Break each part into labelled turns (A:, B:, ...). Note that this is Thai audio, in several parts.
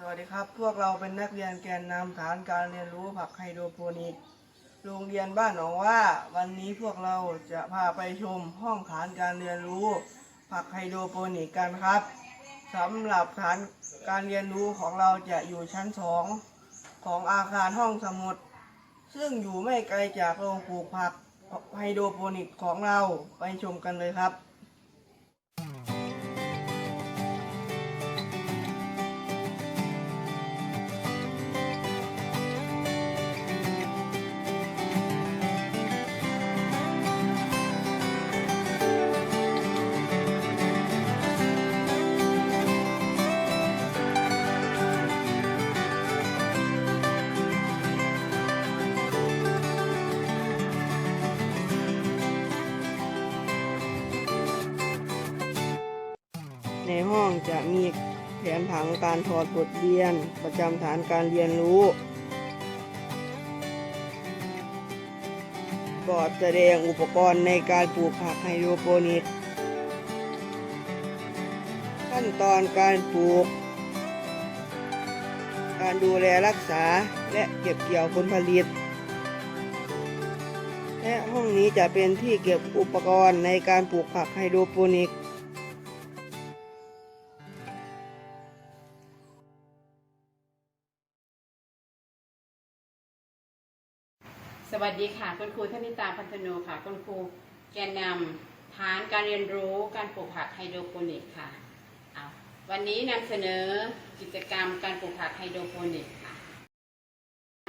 A: สวัสดีครับ พวกเราเป็นนักเรียนแกนนำฐานการเรียนรู้ผักไฮโดรโปนิก โรงเรียนบ้านหนองว่า วันนี้พวกเราจะพาไปชมห้องฐานการเรียนรู้ผักไฮโดรโปนิกกันครับสำหรับฐานการเรียนรู้ของเราจะอยู่ชั้นสองของอาคารห้องสมุด ซึ่งอยู่ไม่ไกลจากโรงปลูกผักไฮโดรโปนิกของเราไปชมกันเลยครับ มีแผนผังการถอดบทเรียน ประจำฐานการเรียนรู้บอร์ดแสดงอุปกรณ์ในการปลูกผักไฮโดรโปนิกขั้นตอนการปลูก การดูแลรักษาและเก็บเกี่ยวผลผลิต และห้องนี้จะเป็นที่เก็บอุปกรณ์ในการปลูกผักไฮโดรโปนิก ส
B: วัสดีค่ะ คุณครูธนิตาพันธโนค่ะ คุณครูแกนนำฐานการเรียนรู้การปลูกผักไฮโดรโปนิกส์ค่ะวันนี้นำเสนอกิจกรรมการปลูกผักไฮโดรโปนิกส์ค่ะ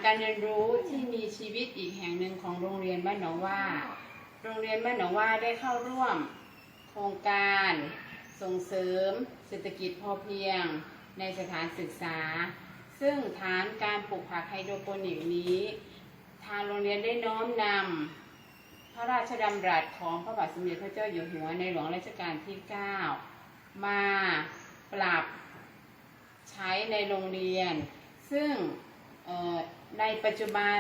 B: การเรียนรู้ที่มีชีวิตอีกแห่งหนึ่งของโรงเรียนบ้านหนองว่า โรงเรียนบ้านหนองว่าได้เข้าร่วม โครงการส่งเสริมเศรษฐกิจพอเพียงในสถานศึกษา ซึ่งฐานการปลูกผักไฮโดรโปนิกส์นี้างโรงเรียนได้น้อมนำพระราชดำรัสของพระบาทสมเด็จพระเจ้าอยู่หัวในหลวงรัชกาลที่ 9 มาปรับใช้ในโรงเรียน ซึ่งในปัจจุบัน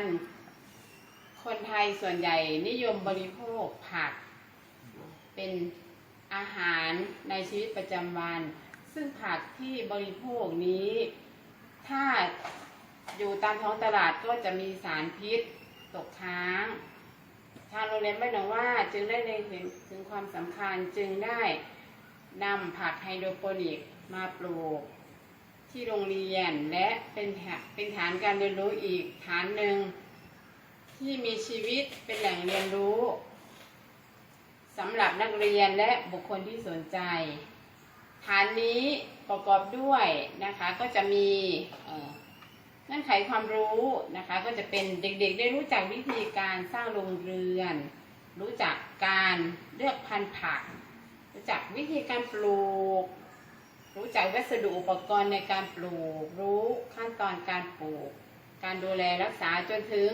B: คนไทยส่วนใหญ่นิยมบริโภคผัก เป็นอาหารในชีวิตประจำวัน ซึ่งผักที่บริโภคนี้ ถ้าอยู่ตามท้องตลาดก็จะมีสารพิษ ตกค้างทางโรงเรียนบ้านหนองว่าจึงได้เล็งเห็นถึงความสำคัญจึงได้นำผักไฮโดรโปนิกมาปลูกที่โรงเรียนและเป็นเป็นฐานการเรียนรู้อีกฐานหนึ่งที่มีชีวิตเป็นแหล่งเรียนรู้สำหรับนักเรียนและบุคคลที่สนใจ ฐานนี้ประกอบด้วยนะคะก็จะมี เอ่อเงื่อนไขความรู้นะคะ ก็จะเป็นเด็กๆ ได้รู้จักวิธีการสร้างโรงเรือน รู้จักการเลือกพันธุ์ผัก รู้จักวิธีการปลูก รู้จักวัสดุอุปกรณ์ในการปลูก รู้ขั้นตอนการปลูก การดูแลรักษาจนถึง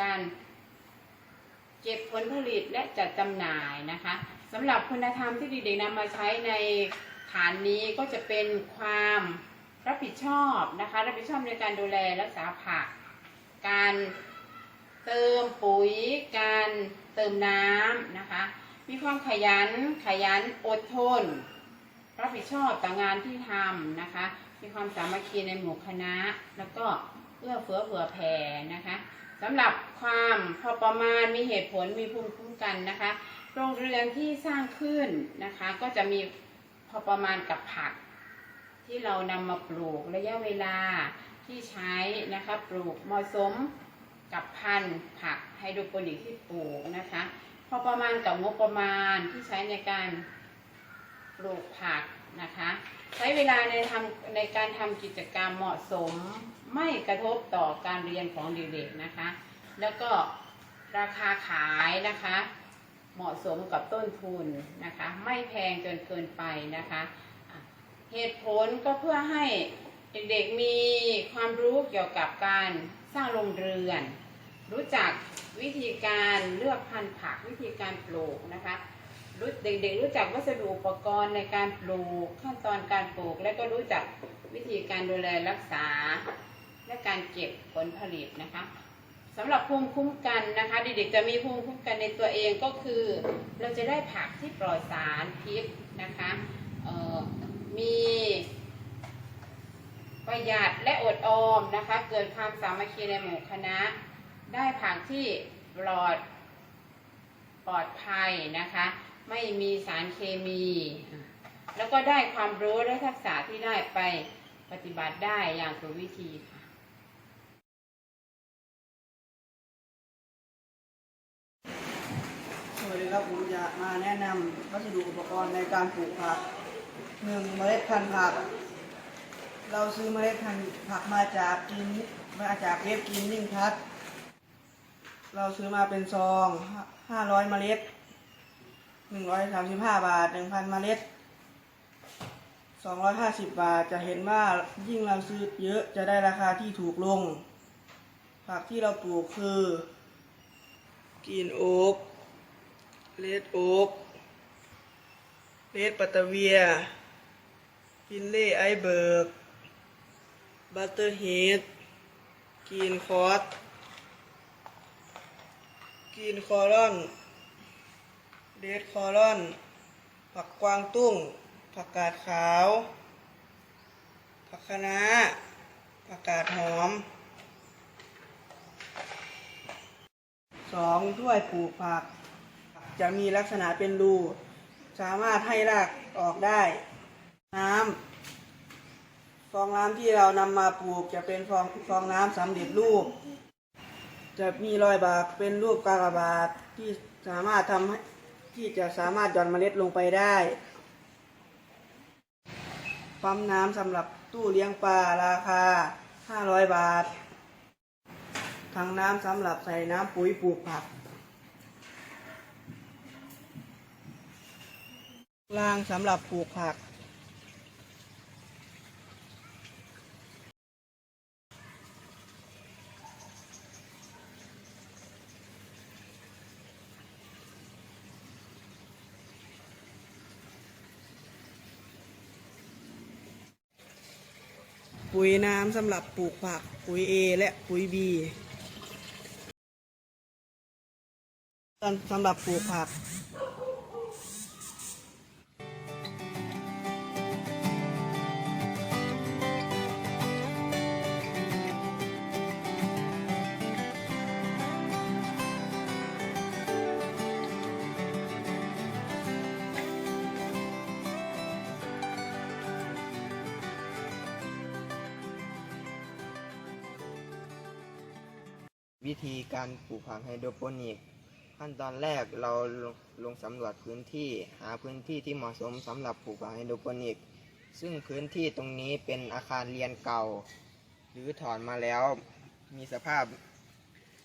B: การเก็บผลผลิตและจัดจำหน่ายนะคะสำหรับคุณธรรมที่เด็กๆนำมาใช้ในฐานนี้ก็จะเป็นความ รับผิดชอบนะคะ รับผิดชอบในการดูแลรักษาผัก การเติมปุ๋ย การเติมน้ำนะคะ มีความขยันขยันอดทน รับผิดชอบต่องานที่ทำนะคะ มีความสามัคคีในหมู่คณะ แล้วก็เอื้อเฟื้อเผื่อแผ่นะคะสำหรับความพอประมาณมีเหตุผลมีภูมิคุ้มกันนะคะ โรงเรือนที่สร้างขึ้นนะคะ ก็จะมีพอประมาณกับผัก ที่เรานำมาปลูกระยะเวลาที่ใช้นะคะปลูกเหมาะสมกับพันธุ์ผักไฮโดรโปนิกที่ปลูกนะคะพอประมาณกับงบประมาณที่ใช้ในการปลูกผักนะคะ ใช้เวลาในทำในการทำกิจกรรมเหมาะสมไม่กระทบต่อการเรียนของเด็กๆนะคะ แล้วก็ราคาขายนะคะ เหมาะสมกับต้นทุนนะคะ ไม่แพงจนเกินไปนะคะอะ เหตุผลก็เพื่อให้เด็กๆมีความรู้เกี่ยวกับการสร้างโรงเรือน รู้จักวิธีการเลือกพันธุ์ผักวิธีการปลูกนะคะรู้เด็กๆ รู้จักวัสดุอุปกรณ์ในการปลูกขั้นตอนการปลูก และก็รู้จักวิธีการดูแลรักษา และการเก็บผลผลิตนะคะสำหรับภูมิคุ้มกันนะคะ เด็กๆจะมีภูมิคุ้มกันในตัวเองก็คือ เราจะได้ผักที่ปลอดสารพิษนะคะเอ่อ มีประหยัดและอดออมนะคะ เกิดความสามัคคีในหมู่คณะ ได้ผักที่ปลอดปลอดภัยนะคะ ไม่มีสารเคมี แล้วก็ได้ความรู้และทักษะที่ได้ไปปฏิบัติได้อย่างถูกวิธีค่ะ
A: สวัสดีครับผมจะมาแนะนำวัสดุอุปกรณ์ในการปลูกผัก หนึ่งเมล็ดพันธุ์ผัก เราซื้อเมล็ดพันธุ์ผักมาจากกินมาจากเว็บกินนิ่งพัด เราซื้อมาเป็นซองห้าร้อยเมล็ดหนึ่งร้อยสามสิบห้าบาทหนึ่งพันเมล็ดสองร้อยห้าสิบบาทจะเห็นว่ายิ่งเราซื้อเยอะจะได้ราคาที่ถูกลง ผักที่เราปลูกคือกินโอ๊กเลดโอ๊ก เลดปัตเตเวียกินเล่ไอเบิร์ก บัตเตอร์เฮดกินคอสกินคอรอนเดดคอรอน ผักกวางตุ้ง ผักกาดขาว ผักคะน้า ผักกาดหอมสองถ้วยปลูกผัก จะมีลักษณะเป็นรู สามารถให้รากออกได้ น้ำฟองน้ำที่เรานำมาปลูกจะเป็นฟองฟองน้ำสำเร็จรูป จะมีรอยบากเป็นรูปกากบาทที่สามารถทำให้ที่จะสามารถหย่อนเมล็ดลงไปได้ปั๊มน้ำสำหรับตู้เลี้ยงปลาราคา 500 บาท ถังน้ำสำหรับใส่น้ำปุ๋ยปลูกผัก รางสำหรับปลูกผัก ปุ๋ยน้ำสำหรับปลูกผัก ปุ๋ย A และปุ๋ย B สำหรับปลูกผัก
C: วิธีการปลูกผักไฮโดรโปนิก ขั้นตอนแรกเราลงลงสำรวจพื้นที่หาพื้นที่ที่เหมาะสมสำหรับปลูกผักไฮโดรโปนิก ซึ่งพื้นที่ตรงนี้เป็นอาคารเรียนเก่า หรือถอนมาแล้วมีสภาพ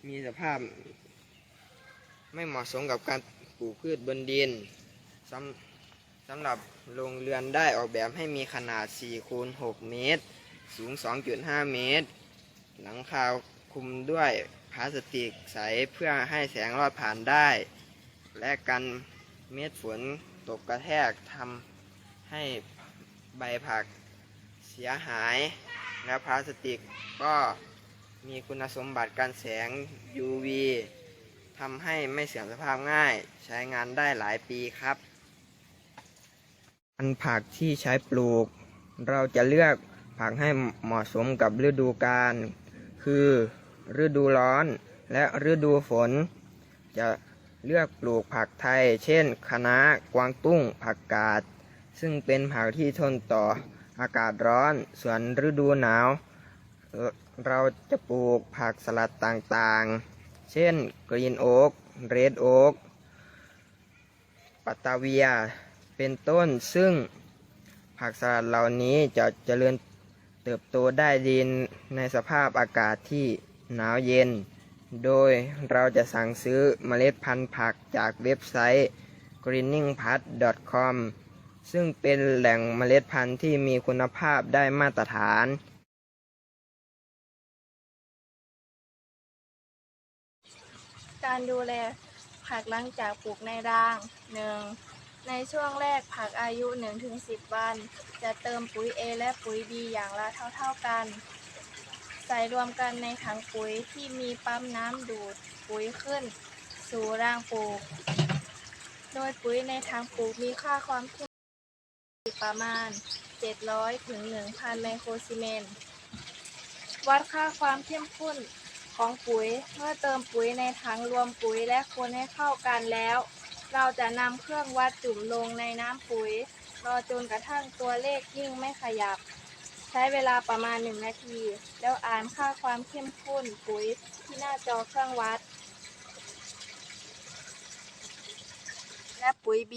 C: มีสภาพ ไม่เหมาะสมกับการปลูกพืชบนดินสำสำหรับโรงเรือนได้ออกแบบให้มีขนาด4คูณ6เมตร สูง 2.5 เมตร หลังคาคุมด้วย พลาสติกใสเพื่อให้แสงรอดผ่านได้ และกันเม็ดฝนตกกระแทกทำให้ใบผักเสียหาย และพลาสติกก็มีคุณสมบัติการแสง UV ทำให้ไม่เสื่อมสภาพง่าย ใช้งานได้หลายปีครับ อันผักที่ใช้ปลูก เราจะเลือกผักให้เหมาะสมกับฤดูกาลคือ ฤดูร้อน และฤดูฝน จะเลือกปลูกผักไทย เช่นคะน้ากวางตุ้ง ผักกาด ซึ่งเป็นผักที่ทนต่ออากาศร้อน ส่วนฤดูหนาว เราจะปลูกผักสลัดต่างๆ เช่นกรีนโอ๊กเรดโอ๊กปัตตาเวีย เป็นต้น ซึ่งผักสลัดเหล่านี้จะเจริญเติบโตได้ดีในสภาพอากาศที่ หนาวเย็น โดยเราจะสั่งซื้อเมล็ดพันธุ์ผักจากเว็บไซต์ greeningpad.com ซึ่งเป็นแหล่งเมล็ดพันธุ์ที่มีคุณภาพได้มาตรฐาน
D: การดูแลผักหลังจากปลูกในราง 1. ในช่วงแรกผักอายุ 1-10 วัน จะเติมปุ๋ย A และปุ๋ย B อย่างละเท่าๆกัน ใส่รวมกันในถังปุ๋ยที่มีปั๊มน้ำดูดปุ๋ยขึ้น สู่รางปลูก โดยปุ๋ยในถังปลูกมีค่าความเข้มประมาณ 700ถึง1,000 ไมโครซีเมนต์ วัดค่าความเข้มข้นของปุ๋ยเมื่อเติมปุ๋ยในถังรวมปุ๋ยและคนให้เข้ากันแล้ว เราจะนำเครื่องวัดจุ่มลงในน้ำปุ๋ย รอจนกระทั่งตัวเลขนิ่งไม่ขยับ ใช้เวลาประมาณ 1 นาที แล้วอ่านค่าความเข้มข้นปุ๋ยที่หน้าจอเครื่องวัด และปุ๋ย B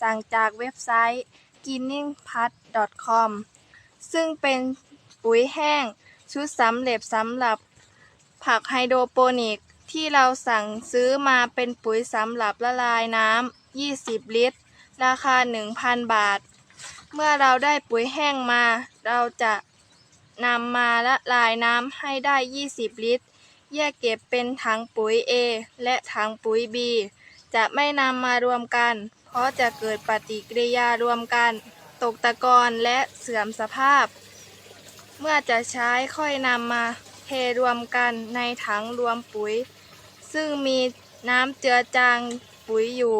D: สั่งจากเว็บไซต์ ginningpad.com ซึ่งเป็นปุ๋ยแห้งชุดสำเร็จสำหรับผักไฮโดรโปนิกที่เราสั่งซื้อมาเป็นปุ๋ยสำหรับละลายน้ำ 20 ลิตร ราคา 1,000 บาท เมื่อเราได้ปุ๋ยแห้งมา เราจะนำมาละลายน้ำให้ได้ 20 ลิตร แยกเก็บเป็นถังปุ๋ย A และถังปุ๋ย B จะไม่นำมารวมกัน เพราะจะเกิดปฏิกิริยารวมกัน ตกตะกอนและเสื่อมสภาพ เมื่อจะใช้ค่อยนำมาเทรวมกันในถังรวมปุ๋ย ซึ่งมีน้ำเจือจางปุ๋ยอยู่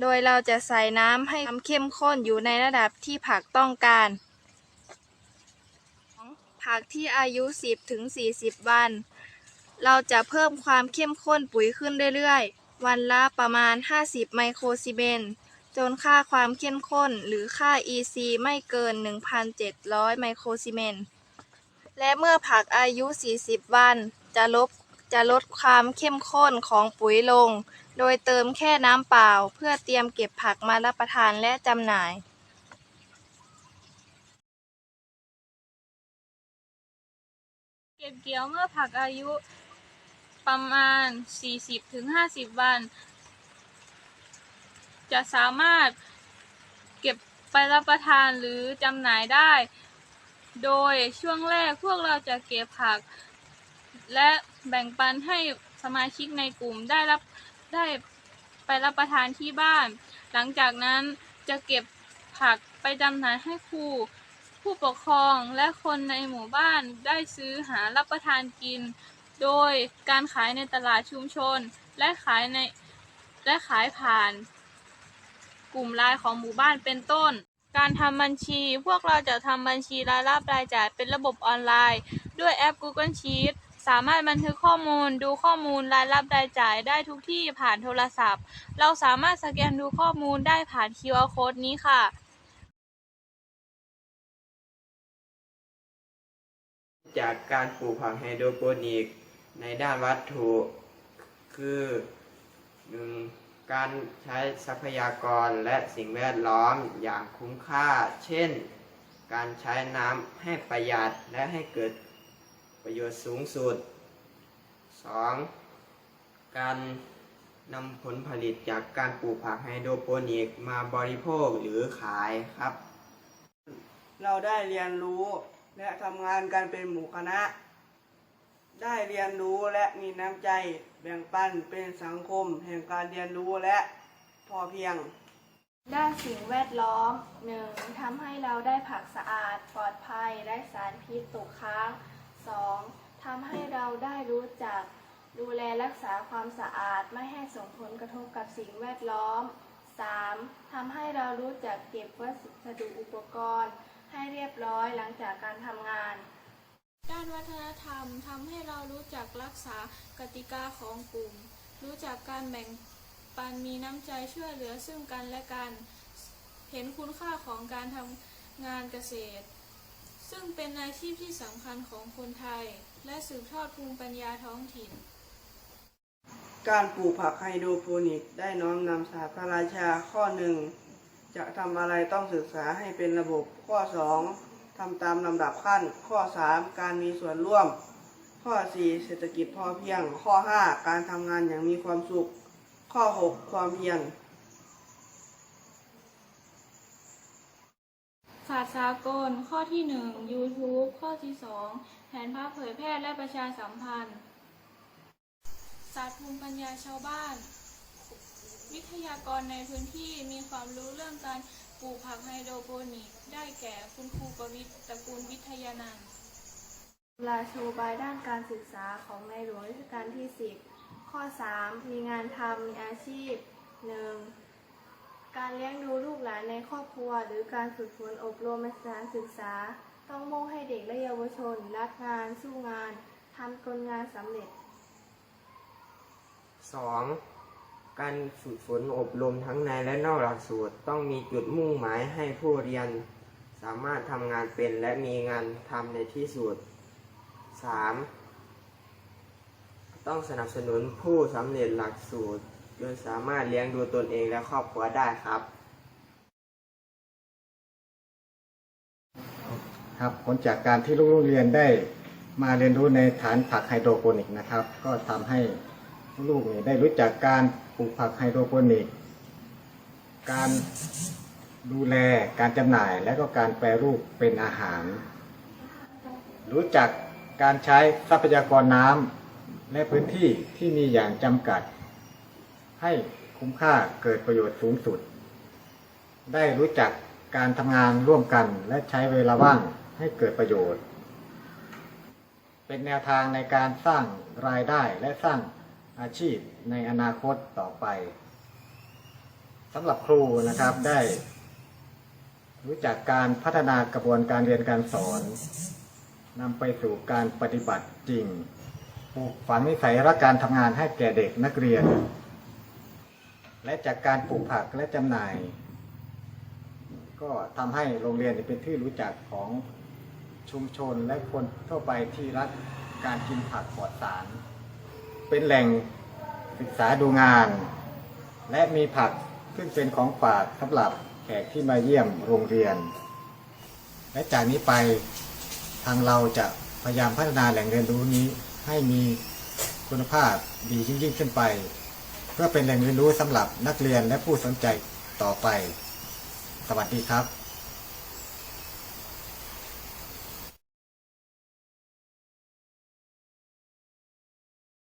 D: โดยเราจะใส่น้ำให้น้ำเข้มข้นอยู่ในระดับที่ผักต้องการ ผักที่อายุ 10-40 วัน เราจะเพิ่มความเข้มข้นปุ๋ยขึ้นเรื่อยๆ วันละประมาณ 50 ไมโครซีเมนต์จนค่าความเข้มข้นหรือค่า EC ไม่เกิน 1,700 ไมโครซีเมนต์และเมื่อผักอายุ 40 วัน จะลบจะลดความเข้มข้นของปุ๋ยลง โดยเติมแค่น้ำเปล่า เพื่อเตรียมเก็บผักมารับประทานและจำหน่าย เก็บเกี่ยวเมื่อผักอายุประมาณ 40-50 วัน จะสามารถเก็บไปรับประทานหรือจำหน่ายได้ โดยช่วงแรกพวกเราจะเก็บผัก และแบ่งปันให้สมาชิกในกลุ่มได้รับได้ไปรับประทานที่บ้าน หลังจากนั้นจะเก็บผักไปจำหน่ายให้ครู ผู้ปกครองและคนในหมู่บ้านได้ซื้อหารับประทานกิน โดยการขายในตลาดชุมชน และขายในและขายผ่าน กลุ่มไลน์ของหมู่บ้านเป็นต้น การทำบัญชี พวกเราจะทำบัญชีรายรับรายจ่ายเป็นระบบออนไลน์ ด้วยแอป Google Sheet สามารถบันทึกข้อมูลดูข้อมูลรายรับรายจ่ายได้ทุกที่ผ่านโทรศัพท์ เราสามารถสแกนดูข้อมูลได้ผ่าน QR Code นี้ค่ะ
C: จากการปลูกผักไฮโดรโปนิก ในด้านวัตถุ คือหนึ่งการใช้ทรัพยากรและสิ่งแวดล้อมอย่างคุ้มค่า เช่น การใช้น้ำให้ประหยัดและให้เกิดประโยชน์สูงสุด 2. การนำผลผลิตจากการปลูกผักไฮโดรโปนิกมาบริโภคหรือขายครับ
A: เราได้เรียนรู้ และทำงานกันเป็นหมู่คณะ ได้เรียนรู้และมีน้ำใจแบ่งปันเป็นสังคม แห่งการเรียนรู้และพอเพียง
D: ด้านสิ่งแวดล้อม 1. ทำให้เราได้ผักสะอาด ปลอดภัยไร้สารพิษตกค้าง 2. ทำให้เราได้รู้จัก ดูแลรักษาความสะอาดไม่ให้ส่งผลกระทบกับสิ่งแวดล้อม 3. ทำให้เรารู้จักเก็บวัสดุอุปกรณ์ ให้เรียบร้อยหลังจากการทำงาน ด้านวัฒนธรรมทำให้เรารู้จักรักษากติกาของกลุ่ม รู้จักการแบ่งปันมีน้ำใจช่วยเหลือซึ่งกันและกัน เห็นคุณค่าของการทำงานเกษตร ซึ่งเป็นอาชีพที่สำคัญของคนไทย และสืบทอดภูมิปัญญาท้องถิ่น
A: การปลูกผักไฮโดรโปนิกได้น้อมนำศาสตร์พระราชาข้อหนึ่ง จะทำอะไรต้องศึกษาให้เป็นระบบ ข้อ 2ทำตามลำดับขั้น ข้อ 3 การมีส่วนร่วม ข้อ 4 เศรษฐกิจพอเพียง ข้อ 5 การทำงานอย่างมีความสุข ข้อ 6 ความเพียร
D: ศาสตร์สากล ข้อที่ 1 YouTube ข้อที่ 2 แผนภาพเผยแพร่และประชาสัมพันธ์ ศาสตร์ภูมิปัญญาชาวบ้าน วิทยากรในพื้นที่มีความรู้เรื่องการปลูกผักไฮโดรโปนิก ได้แก่คุณครูประวิทย์ตระกูลวิทยานันท์ลาโชบายด้านการศึกษาของในหลวงรัชกาลที่ 10 ข้อ 3 มีงานทำมีอาชีพ 1. การเลี้ยงดูลูกหลานในครอบครัว หรือการฝึกฝนอบรมในสถานศึกษา ต้องมุ่งให้เด็กและเยาวชน รักงาน สู้งานทำตนงานสำเร็จ
C: 2. การฝึกฝนอบรมทั้งในและนอกหลักสูตร ต้องมีจุดมุ่งหมายให้ผู้เรียน สามารถทำงานเป็นและมีงานทำในที่สุด 3. ต้องสนับสนุนผู้สำเร็จหลักสูตรจนสามารถเลี้ยงดูตนเองและครอบครัวได้ครับ
E: ครับผลจากการที่ลูกโรงเรียนได้มาเรียนรู้ในฐานผักไฮโดรโปนิกนะครับ ก็ทำให้ ลูกได้รู้จักการปลูกผักไฮโดรโปนิก การดูแลการจำหน่ายและก็การแปรรูปเป็นอาหาร รู้จักการใช้ทรัพยากรน้ำและพื้นที่ที่มีอย่างจำกัด ให้คุ้มค่าเกิดประโยชน์สูงสุด ได้รู้จักการทำงานร่วมกันและใช้เวลาว่างให้เกิดประโยชน์ เป็นแนวทางในการสร้างรายได้และสร้าง อาชีพในอนาคตต่อไปสำหรับครูนะครับได้ รู้จักการพัฒนากระบวนการเรียนการสอนนำไปสู่การปฏิบัติจริงปลูกฝังนิสัยรักการทำงานให้แก่เด็กนักเรียน และจากการปลูกผักและจำหน่าย ก็ทำให้โรงเรียนเป็นที่รู้จักของชุมชนและคนทั่วไปที่รักการกินผักปลอดสาร เป็นแหล่งศึกษาดูงาน และมีผักซึ่งเป็นของฝากสำหรับแขกที่มาเยี่ยมโรงเรียน และจากนี้ไปทางเราจะพยายามพัฒนาแหล่งเรียนรู้นี้ให้มีคุณภาพดียิ่งๆขึ้นไป เพื่อเป็นแหล่งเรียนรู้สำหรับนักเรียนและผู้สนใจต่อไป สวัสดีครับ